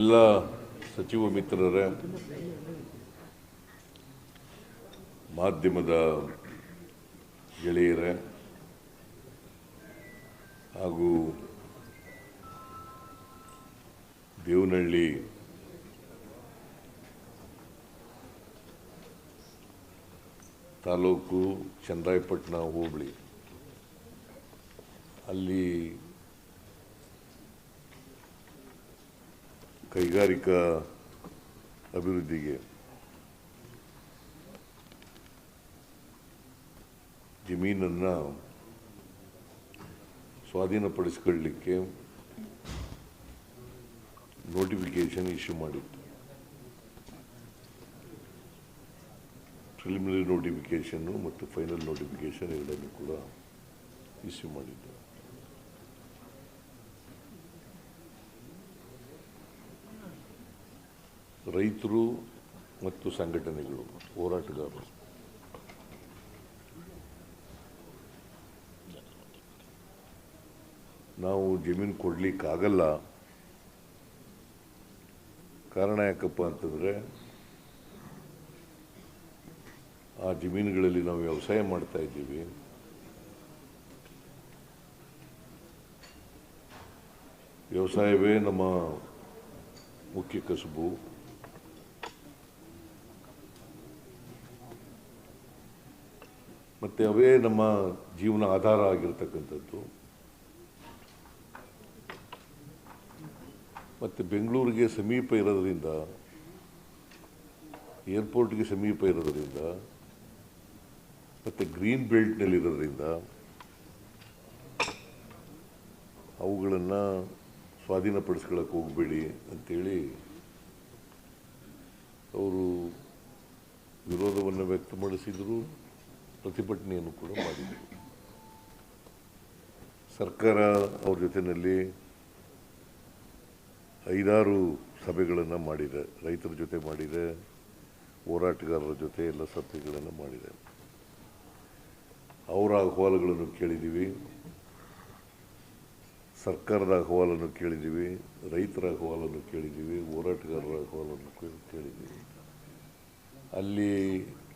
ಎಲ್ಲ ಸಚಿವ ಮಿತ್ರರೇ ಮಾಧ್ಯಮದ ಗೆಳೆಯರೇ ಹಾಗೂ ದೇವನಹಳ್ಳಿ ತಾಲೂಕು ಚಂದ್ರಾಯಪಟ್ಟಣ ಹೋಬಳಿ. ಅಲ್ಲಿ ಕೈಗಾರಿಕಾ ಅಭಿವೃದ್ಧಿಗೆ ಜಮೀನನ್ನು ಸ್ವಾಧೀನಪಡಿಸ್ಕೊಳ್ಳಿಕ್ಕೆ ನೋಟಿಫಿಕೇಶನ್ ಇಶ್ಯೂ ಮಾಡಿತ್ತು. ಪ್ರಿಲಿಮಿನರಿ ನೋಟಿಫಿಕೇಶನ್ನು ಮತ್ತು ಫೈನಲ್ ನೋಟಿಫಿಕೇಶನ್ ಎರಡನ್ನು ಕೂಡ ಇಶ್ಯೂ ಮಾಡಿದ್ದು. ರೈತರು ಮತ್ತು ಸಂಘಟನೆಗಳು, ಹೋರಾಟಗಾರರು. ನಾವು ಜಮೀನು ಕೊಡಲಿಕ್ಕಾಗಲ್ಲ. ಕಾರಣ ಯಾಕಪ್ಪ ಅಂತಂದರೆ, ಆ ಜಮೀನುಗಳಲ್ಲಿ ನಾವು ವ್ಯವಸಾಯ ಮಾಡ್ತಾ ಇದ್ದೀವಿ. ವ್ಯವಸಾಯವೇ ನಮ್ಮ ಮುಖ್ಯ ಕಸುಬು. ಮತ್ತು ಅವೇ ನಮ್ಮ ಜೀವನ ಆಧಾರ ಆಗಿರ್ತಕ್ಕಂಥದ್ದು. ಮತ್ತು ಬೆಂಗಳೂರಿಗೆ ಸಮೀಪ ಇರೋದರಿಂದ, ಏರ್ಪೋರ್ಟ್ಗೆ ಸಮೀಪ ಇರೋದರಿಂದ, ಮತ್ತು ಗ್ರೀನ್ ಬೆಲ್ಟ್ನಲ್ಲಿರೋದ್ರಿಂದ ಅವುಗಳನ್ನು ಸ್ವಾಧೀನಪಡಿಸ್ಕೊಳಕ್ಕೆ ಹೋಗಬೇಡಿ ಅಂಥೇಳಿ ಅವರು ವಿರೋಧವನ್ನು ವ್ಯಕ್ತಪಡಿಸಿದರು. ಪ್ರತಿಭಟನೆಯನ್ನು ಕೂಡ ಮಾಡಿದರು. ಸರ್ಕಾರ ಅವ್ರ ಜೊತೆಯಲ್ಲಿ ಐದಾರು ಸಭೆಗಳನ್ನು ಮಾಡಿದೆ. ರೈತರ ಜೊತೆ ಮಾಡಿದೆ, ಹೋರಾಟಗಾರರ ಜೊತೆ ಎಲ್ಲ ಸಭೆಗಳನ್ನು ಮಾಡಿದೆ. ಅವರ ಅಹವಾಲುಗಳನ್ನು ಕೇಳಿದ್ದೀವಿ ಸರ್ಕಾರದ ಅಹವಾಲನ್ನು ಕೇಳಿದ್ದೀವಿ ರೈತರ ಅಹವಾಲನ್ನು ಕೇಳಿದ್ದೀವಿ ಹೋರಾಟಗಾರರ ಅಹವಾಲನ್ನು ಕೇಳಿದ್ದೀವಿ ಅಲ್ಲಿ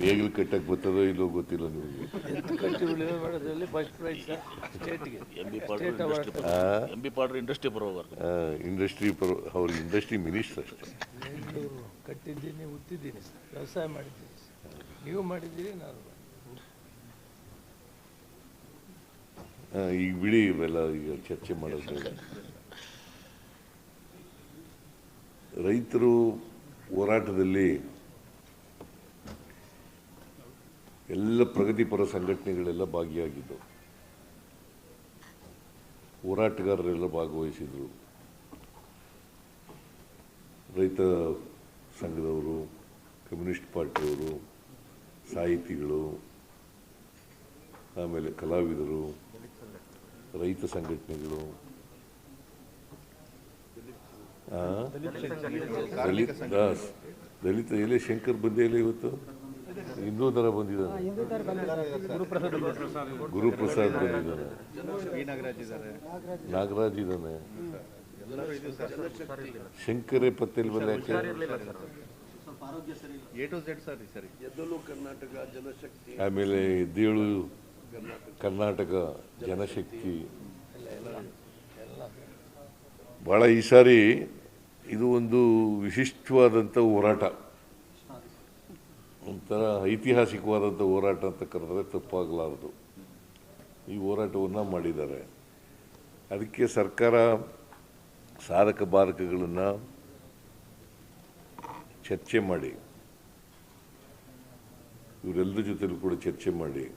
ನೇಗಿಲು ಕಟ್ಟಕ್ಕೆ ಬರ್ತದೋ ಇಲ್ಲೋ ಗೊತ್ತಿಲ್ಲ ನಿಮಗೆ. ಎತ್ತು ಕಟ್ಟಿ first prize ಸ್ಟೇಟ್ಗೆ M B Patil industry M B Patil industry ಬರೋವರ್ಗು industry ಪರ ಅವ್ರ ಇಂಡಸ್ಟ್ರಿ ಮಿನಿಸ್ಟರ್ ಅಷ್ಟೇ. ಕಟ್ಟಿದ್ದೀನಿ ಉತ್ತಿದ್ದೀನಿ ಸರ್. ವ್ಯವಸಾಯ ಮಾಡಿದ್ದೀನಿ ಸರ್. ನೀವು ಮಾಡಿದ್ದೀರಿ ನಾನು ಈಗ ಬಿಡಿ ಇವೆಲ್ಲ ಈಗ ಚರ್ಚೆ ಮಾಡೋದು ರೈತರು ಹೋರಾಟದಲ್ಲಿ ಎಲ್ಲ ಪ್ರಗತಿಪರ ಸಂಘಟನೆಗಳೆಲ್ಲ ಭಾಗಿಯಾಗಿದ್ದವು ಹೋರಾಟಗಾರರೆಲ್ಲ ಭಾಗವಹಿಸಿದರು ರೈತ ಸಂಘದವರು, ಕಮ್ಯುನಿಸ್ಟ್ ಪಾರ್ಟಿಯವರು, ಸಾಹಿತಿಗಳು, ಆಮೇಲೆ ಕಲಾವಿದರು, ರೈತ ಸಂಘಟನೆಗಳು? ದಲಿತ ದಾಸ್. ದಲಿತ ಎಲೆ ಶಂಕರ್ ಬಂದೇ ಇಲ್ಲ ಇವತ್ತು? ಹಿಂದೂ ದರ ಬಂದಿದ್ದಾನೆ. ಗುರುಪ್ರಸಾದ್ ಬಂದಿದ್ದಾನೆ. ನಾಗರಾಜ್ ಇದ್ದಾನೆ. ಶಂಕರೇ ಪತ್ತೇಲ್ ಬಂದ ಎ ಟು ಝೆಡ್ ಸರ್. ಸರಿ ಆಮೇಲೆ ದೇಳು ಕರ್ನಾಟಕ ಜನಶಕ್ತಿ. ಭಾಳ ಈ ಸಾರಿ ಇದು ಒಂದು ವಿಶಿಷ್ಟವಾದಂಥ ಹೋರಾಟ. ಒಂಥರ ಐತಿಹಾಸಿಕವಾದಂಥ ಹೋರಾಟ ಅಂತ ಕರೆದ್ರೆ ತಪ್ಪಾಗಲಾರದು. ಈ ಹೋರಾಟವನ್ನು ಮಾಡಿದ್ದಾರೆ. ಅದಕ್ಕೆ ಸರ್ಕಾರ ಸಾಧಕ ಬಾಧಕಗಳನ್ನು ಚರ್ಚೆ ಮಾಡಿ. ಇವರೆಲ್ಲರ ಜೊತೆಲೂ ಕೂಡ ಚರ್ಚೆ ಮಾಡಿ.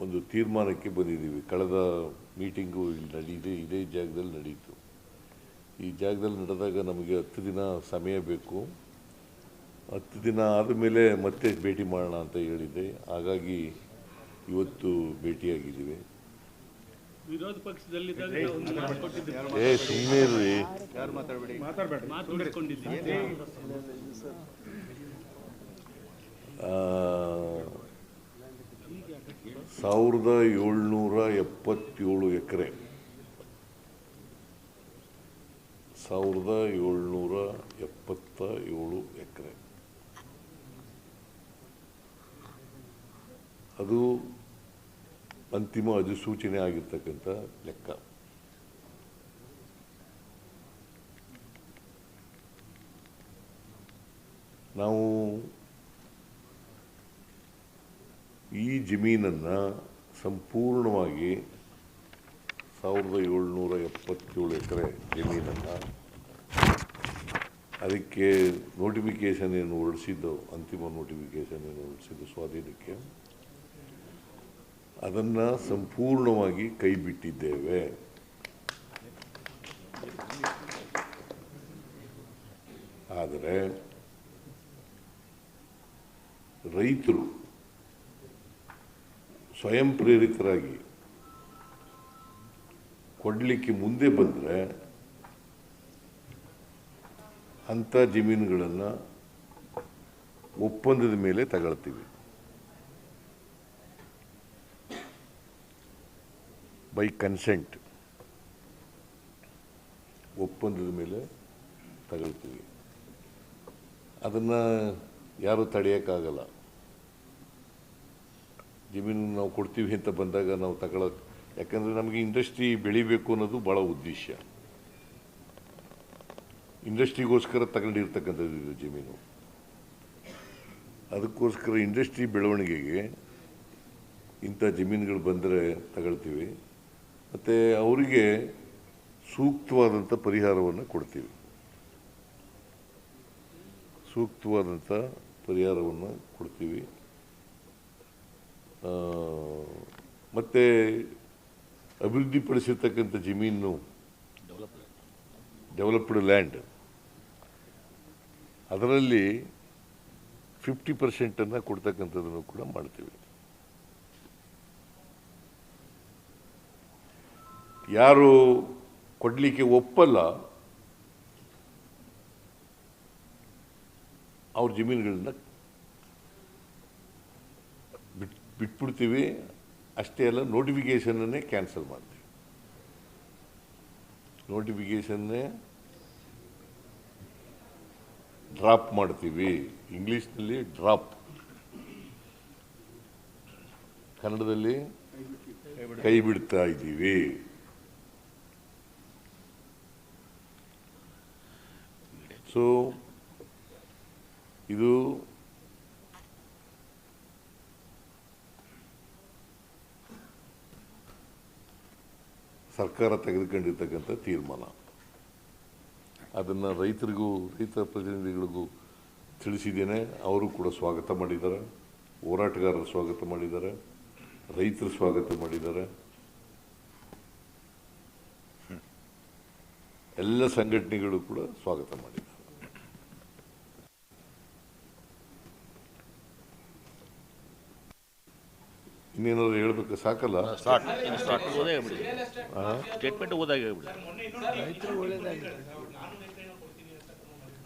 ಒಂದು ತೀರ್ಮಾನಕ್ಕೆ ಬಂದಿದ್ದೀವಿ. ಕಳೆದ ಮೀಟಿಂಗು ಇಲ್ಲಿ ನಡೀದೆ ಇದೇ ಜಾಗದಲ್ಲಿ ನಡೀತು. ಈ ಜಾಗದಲ್ಲಿ ನಡೆದಾಗ ನಮಗೆ ಹತ್ತು ದಿನ ಸಮಯ ಬೇಕು. ಹತ್ತು ದಿನ ಆದಮೇಲೆ ಮತ್ತೆ ಭೇಟಿ ಮಾಡೋಣ ಅಂತ ಹೇಳಿದ್ದೆ. ಹಾಗಾಗಿ ಇವತ್ತು ಭೇಟಿಯಾಗಿದ್ದೀವಿ. ವಿರೋಧ ಮಾತು ಏ ಸುಮ್ಮನೆ ಇರ್ರಿ. ಸಾವಿರದ ಏಳ್ನೂರ ಎಪ್ಪತ್ತೇಳು ಎಕರೆ. ಸಾವಿರದ ಏಳ್ನೂರ ಎಪ್ಪತ್ತ ಏಳು ಎಕರೆ. ಅದು ಅಂತಿಮ ಅಧಿಸೂಚನೆ ಆಗಿರ್ತಕ್ಕಂಥ ಲೆಕ್ಕ. ನಾವು ಈ ಜಮೀನನ್ನು ಸಂಪೂರ್ಣವಾಗಿ ಸಾವಿರದ ಏಳ್ನೂರ ಎಪ್ಪತ್ತೇಳು ಎಕರೆ ಜಮೀನನ್ನು ಅದಕ್ಕೆ ನೋಟಿಫಿಕೇಶನ್ ಏನು ಹೊರಡಿಸಿದ್ದು ಅಂತಿಮ ನೋಟಿಫಿಕೇಶನ್ ಏನು ಹೊರಡಿಸಿದ್ದು ಸ್ವಾಧೀನಕ್ಕೆ. ಅದನ್ನು ಸಂಪೂರ್ಣವಾಗಿ ಕೈ ಬಿಟ್ಟಿದ್ದೇವೆ ಆದರೆ ರೈತರು ಸ್ವಯಂ ಪ್ರೇರಿತರಾಗಿ ಕೊಡಲಿಕ್ಕೆ ಮುಂದೆ ಬಂದರೆ ಅಂಥ ಜಮೀನುಗಳನ್ನು ಒಪ್ಪಂದದ ಮೇಲೆ ತಗೊಳ್ತೀವಿ. ಬೈ ಕನ್ಸೆಂಟ್ ಒಪ್ಪಂದದ ಮೇಲೆ ತಗೊಳ್ತೀವಿ. ಅದನ್ನು ಯಾರೂ ತಡೆಯೋಕ್ಕಾಗಲ್ಲ. ಜಮೀನು ನಾವು ಕೊಡ್ತೀವಿ ಅಂತ ಬಂದಾಗ ನಾವು ತಗೊಳಕ್, ಯಾಕಂದರೆ ನಮಗೆ ಇಂಡಸ್ಟ್ರಿ ಬೆಳಿಬೇಕು ಅನ್ನೋದು ಭಾಳ ಉದ್ದೇಶ. ಇಂಡಸ್ಟ್ರಿಗೋಸ್ಕರ ತಗೊಂಡಿರ್ತಕ್ಕಂಥದ್ದು ಇದು ಜಮೀನು. ಅದಕ್ಕೋಸ್ಕರ ಇಂಡಸ್ಟ್ರಿ ಬೆಳವಣಿಗೆಗೆ ಇಂಥ ಜಮೀನುಗಳು ಬಂದರೆ ತಗೊಳ್ತೀವಿ. ಮತ್ತು ಅವರಿಗೆ ಸೂಕ್ತವಾದಂಥ ಪರಿಹಾರವನ್ನು ಕೊಡ್ತೀವಿ. ಸೂಕ್ತವಾದಂಥ ಪರಿಹಾರವನ್ನು ಕೊಡ್ತೀವಿ. ಮತ್ತು ಅಭಿವೃದ್ಧಿಪಡಿಸಿರ್ತಕ್ಕಂಥ ಜಮೀನು ಡೆವಲಪ್ಡ್ ಲ್ಯಾಂಡ್. ಅದರಲ್ಲಿ ಫಿಫ್ಟಿ ಪರ್ಸೆಂಟನ್ನು ಕೊಡ್ತಕ್ಕಂಥದ್ದನ್ನು ಕೂಡ ಮಾಡ್ತೀವಿ. ಯಾರು ಕೊಡಲಿಕ್ಕೆ ಒಪ್ಪಲ್ಲ, ಅವ್ರ ಜಮೀನುಗಳನ್ನ ಬಿಟ್, ಬಿಟ್ಬಿಡ್ತೀವಿ. ಅಷ್ಟೇ ಅಲ್ಲ ನೋಟಿಫಿಕೇಷನನ್ನೇ ಕ್ಯಾನ್ಸಲ್ ಮಾಡ್ತೀವಿ. ನೋಟಿಫಿಕೇಷನ್ನೇ ಡ್ರಾಪ್ ಮಾಡ್ತೀವಿ. ಇಂಗ್ಲೀಷ್ನಲ್ಲಿ ಡ್ರಾಪ್. ಕನ್ನಡದಲ್ಲಿ ಕೈ ಬಿಡ್ತಾ ಇದ್ದೀವಿ. ಸೊ ಇದು ಸರ್ಕಾರ ತೆಗೆದುಕೊಂಡಿರ್ತಕ್ಕಂಥ ತೀರ್ಮಾನ. ಅದನ್ನು ರೈತರಿಗೂ, ರೈತ ಪ್ರತಿನಿಧಿಗಳಿಗೂ ತಿಳಿಸಿದ್ದೇನೆ. ಅವರು ಕೂಡ ಸ್ವಾಗತ ಮಾಡಿದ್ದಾರೆ. ಹೋರಾಟಗಾರರು ಸ್ವಾಗತ ಮಾಡಿದ್ದಾರೆ. ರೈತರು ಸ್ವಾಗತ ಮಾಡಿದ್ದಾರೆ. ಎಲ್ಲ ಸಂಘಟನೆಗಳು ಕೂಡ ಸ್ವಾಗತ ಮಾಡಿದ್ದಾರೆ. ಇನ್ನೇನಾದ್ರು ಹೇಳ್ಬೇಕು ಸಾಕಲ್ಲ? ಸ್ಟೇಟ್ಮೆಂಟ್ ಓದಾಗ ಹೇಳ್ಬಿಡಿ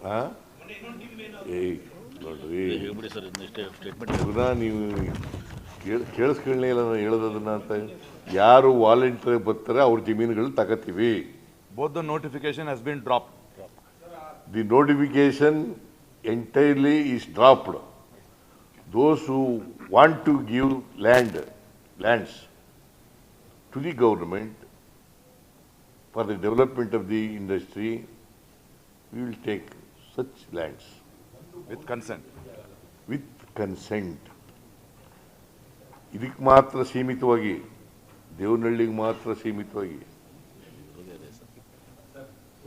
ಆ? ಏಯ್ ನೋಡ್ರಿ. ಹೇಳ್ಬಿಡಿ ಸರ್ ಸ್ಟೇಟ್ಮೆಂಟ್ ಪುನಃ ನೀವು ಕೇಳ್- ಕೇಳಿಸ್ಕೊಳ್ಳೇ ಇಲ್ಲ ನಾನು ಹೇಳೋದನ್ನ ಅಂತ. ಯಾರು ವಾಲಂಟಿಯರ್ ಬರ್ತಾರೆ ಅವ್ರ ಜಮೀನುಗಳು ತಗೋತೀವಿ. Both the notification has been dropped. The notification entirely is dropped Those who want to give land lands to the government for the development of the industry we will take such lands With consent. With consent ಇದಕ್ಕೆ ಮಾತ್ರ ಸೀಮಿತವಾಗಿ ದೇವನಹಳ್ಳಿಗೆ ಮಾತ್ರ ಸೀಮಿತವಾಗಿ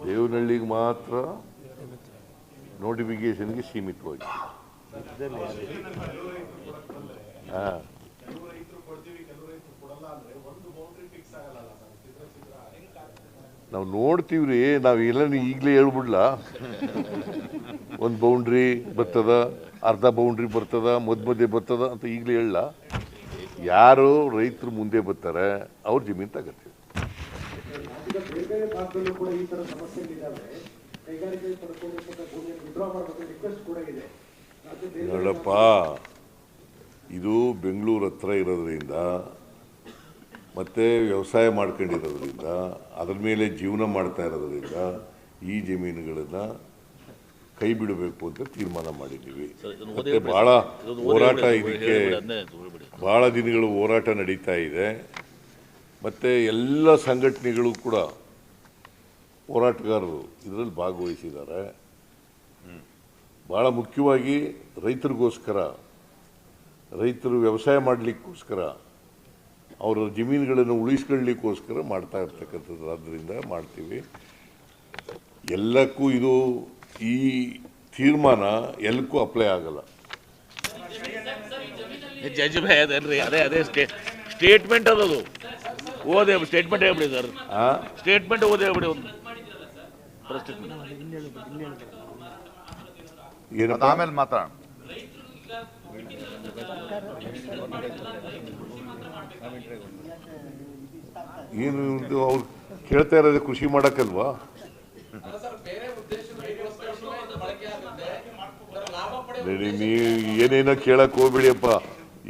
ದೇವನಹಳ್ಳಿಗೆ ಮಾತ್ರ ನೋಟಿಫಿಕೇಶನ್ಗೆ ಸೀಮಿತವಾಗಿ ಹಾ. ನಾವು ನೋಡ್ತೀವ್ರಿ ನಾವು ಎಲ್ಲ ಈಗಲೇ ಹೇಳ್ಬಿಡ್ಲ. ಒಂದು ಬೌಂಡ್ರಿ ಬರ್ತದ ಅರ್ಧ ಬೌಂಡ್ರಿ ಬರ್ತದ ಮದ್ ಮಧ್ಯೆ ಬರ್ತದ ಅಂತ ಈಗಲೇ ಹೇಳಲ್ಲ. ಯಾರು ರೈತರು ಮುಂದೆ ಬರ್ತಾರೆ ಅವ್ರ ಜಮೀನು ತಗತ್ತೀವಿ ಕೈಗಾರಿಕೆ ನೋಡಪ್ಪ ಇದು ಬೆಂಗಳೂರು ಹತ್ರ ಇರೋದ್ರಿಂದ ಮತ್ತೆ ವ್ಯವಸಾಯ ಮಾಡ್ಕೊಂಡಿರೋದ್ರಿಂದ ಅದ್ರ ಮೇಲೆ ಜೀವನ ಮಾಡ್ತಾ ಇರೋದ್ರಿಂದ ಈ ಜಮೀನುಗಳನ್ನು ಕೈ ಬಿಡಬೇಕು ಅಂತ ತೀರ್ಮಾನ ಮಾಡಿದ್ದೀವಿ. ಮತ್ತು ಭಾಳ ಹೋರಾಟ ಇದಕ್ಕೆ ಭಾಳ ದಿನಗಳು ಹೋರಾಟ ನಡೀತಾ ಇದೆ. ಮತ್ತು ಎಲ್ಲ ಸಂಘಟನೆಗಳು ಕೂಡ ಹೋರಾಟಗಾರರು ಇದರಲ್ಲಿ ಭಾಗವಹಿಸಿದ್ದಾರೆ. ಭಾಳ ಮುಖ್ಯವಾಗಿ ರೈತರಿಗೋಸ್ಕರ ರೈತರು ವ್ಯವಸಾಯ ಮಾಡಲಿಕ್ಕೋಸ್ಕರ ಅವರ ಜಮೀನುಗಳನ್ನು ಉಳಿಸ್ಕೊಳ್ಳಿಕ್ಕೋಸ್ಕರ ಮಾಡ್ತಾ ಇರ್ತಕ್ಕಂಥದ್ದು ಆದ್ದರಿಂದ ಮಾಡ್ತೀವಿ. ಎಲ್ಲಕ್ಕೂ ಇದು ಈ ತೀರ್ಮಾನ ಎಲ್ಲಕ್ಕೂ ಅಪ್ಲೈ ಆಗಲ್ಲ. ಜಜ್ ಭಯ ಅದೇನ್ರಿ? ಅದೇ ಅದೇ ಸ್ಟೇಟ್ ಸ್ಟೇಟ್ಮೆಂಟ್ ಅದದು. ಓದೇ ಸ್ಟೇಟ್ಮೆಂಟ್ ಹೇಳ್ಬಿಡಿ ಸರ್? ಸ್ಟೇಟ್ಮೆಂಟ್ ಓದೇ ಹೇಳ್ಬಿಡಿ ಒಂದು. ಅದು ಏನಪ್ಪ? ಆಮೇಲೆ ಮಾತಾಡ ಏನು ಇದು ಅವ್ರು ಕೇಳ್ತಾ ಇರೋದು ಕೃಷಿ ಮಾಡಕ್ಕಲ್ವಾ? ನೀವು ಏನೇನೋ ಕೇಳಕ್ ಹೋಗ್ಬಿಡಿಯಪ್ಪ.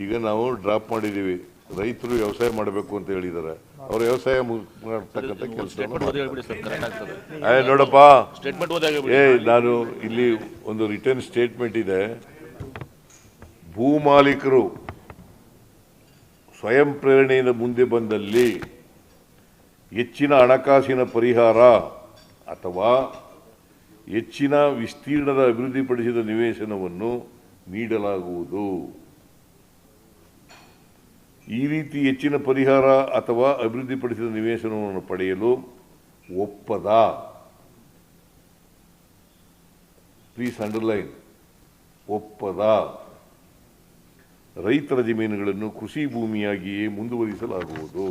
ಈಗ ನಾವು ಡ್ರಾಪ್ ಮಾಡಿದ್ದೀವಿ. ರೈತರು ವ್ಯವಸಾಯ ಮಾಡಬೇಕು ಅಂತ ಹೇಳಿದ್ದಾರೆ. ಅವ್ರ ವ್ಯವಸಾಯ ಮಾಡ್ತಕ್ಕಂಥ ಕೆಲಸ ನೋಡಪ್ಪ. ಏ ನಾನು ಇಲ್ಲಿ ಒಂದು ರಿಟರ್ನ್ ಸ್ಟೇಟ್ಮೆಂಟ್ ಇದೆ. ಭೂಮಾಲೀಕರು ಸ್ವಯಂ ಪ್ರೇರಣೆಯಿಂದ ಮುಂದೆ ಬಂದಲ್ಲಿ ಹೆಚ್ಚಿನ ಹಣಕಾಸಿನ ಪರಿಹಾರ ಅಥವಾ ಹೆಚ್ಚಿನ ವಿಸ್ತೀರ್ಣದ ಅಭಿವೃದ್ಧಿಪಡಿಸಿದ ನಿವೇಶನವನ್ನು ನೀಡಲಾಗುವುದು. ಈ ರೀತಿ ಹೆಚ್ಚಿನ ಪರಿಹಾರ ಅಥವಾ ಅಭಿವೃದ್ಧಿಪಡಿಸಿದ ನಿವೇಶನವನ್ನು ಪಡೆಯಲು ಒಪ್ಪದ. ಪ್ಲೀಸ್ ಅಂಡರ್ಲೈನ್ ಒಪ್ಪದ. ರೈತರ ಜಮೀನುಗಳನ್ನು ಕೃಷಿ ಭೂಮಿಯಾಗಿಯೇ ಮುಂದುವರಿಸಲಾಗುವುದು.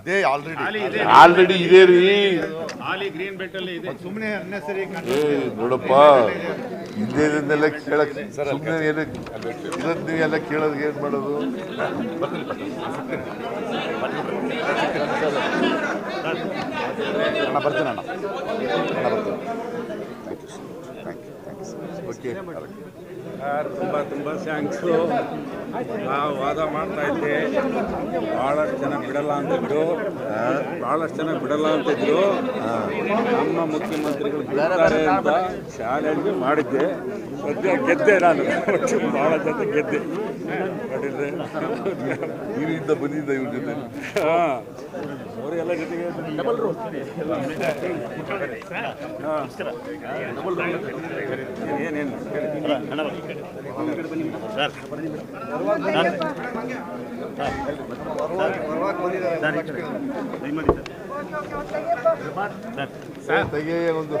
ಇದೇ ಆಲ್ರೆಡಿ ಇದೆ. ರೀ. ಹಾಲಿ ಗ್ರೀನ್ ಬೆಲ್ಟ್ ಅಲ್ಲಿ ಇದೆ. ಸುಮ್ಮನೆ ಅನ್ನೆಸರಿ ಏ ನೋಡಪ್ಪ. ಇಲ್ಲೇದನ್ನೆಲ್ಲ ಕೇಳಕ್ ಸುಮ್ಮನೆ ಏನಕ್ಕೆ ಇದನ್ನ ಎಲ್ಲ ಕೇಳೋದು ಏನ್ ಮಾಡೋದು? ಅಣ್ಣ ಬರ್ತೀನಿ ಅಣ್ಣ. ಅಣ್ಣ ಬರ್ತೀನಿ. ಓಕೆ ಸರ್ ತುಂಬ ತುಂಬ ಥ್ಯಾಂಕ್ಸು ನಾವು ವಾದ ಮಾಡ್ತಾ ಇದ್ದೆ. ಭಾಳಷ್ಟು ಜನ ಬಿಡಲ್ಲ ಅಂತಿದ್ರು ಭಾಳಷ್ಟು ಜನ ಬಿಡಲ್ಲ ಅಂತಿದ್ರು ನಮ್ಮ ಮುಖ್ಯಮಂತ್ರಿಗಳು ಬಿಡ್ತಾರೆ ಅಂತ ಚಾಲೆಂಜ್ ಮಾಡಿದ್ದೆ. ಸದ್ಯ ಗೆದ್ದೆ ನಾನು. ಭಾಳ ಜನ ಗೆದ್ದೆ. ಮಾಡಿದ್ರೆ. ಹಿರಿಯಿಂದ ಬಂದಿದ್ದ ಇವ್ರ ಜೊತೆ? ಹಾಂ. ಅವರೆಲ್ಲ ಜೊತೆಗೆ ಏನೇನು? ತೆಗೆಯ ಒಂದು